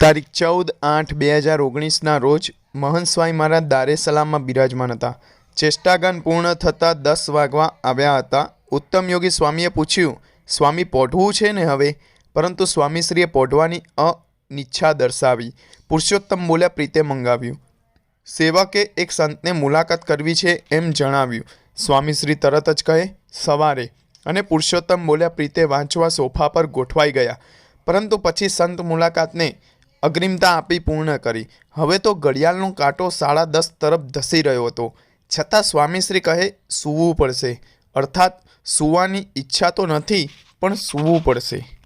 તારીખ ચૌદ આઠ બે હજાર ઓગણીસના રોજ મહંત સ્વામી મહારાજ દારે સલામમાં બિરાજમાન હતા. ચેષ્ટાગાન પૂર્ણ થતાં દસ વાગવા આવ્યા હતા. ઉત્તમ યોગી સ્વામીએ પૂછ્યું, સ્વામી પોઢવું છે ને હવે? પરંતુ સ્વામીશ્રીએ પોઢવાની અનિચ્છા દર્શાવી. પુરુષોત્તમ બોલ્યા, પ્રીતે મંગાવ્યું. સેવકે એક સંતને મુલાકાત કરવી છે એમ જણાવ્યું. સ્વામીશ્રી તરત જ કહે, સવારે. અને પુરુષોત્તમ બોલ્યા, પ્રીતે વાંચવા સોફા પર ગોઠવાઈ ગયા. પરંતુ પછી સંત મુલાકાતને અગ્રિમતા આપી પૂર્ણ કરી. હવે તો ઘડિયાળનો કાંટો સાડા દસ તરફ ધસી રહ્યો હતો. છતાં સ્વામીશ્રી કહે, સૂવું પડશે. અર્થાત, સૂવાની ઈચ્છા તો નથી, પણ સૂવું પડશે.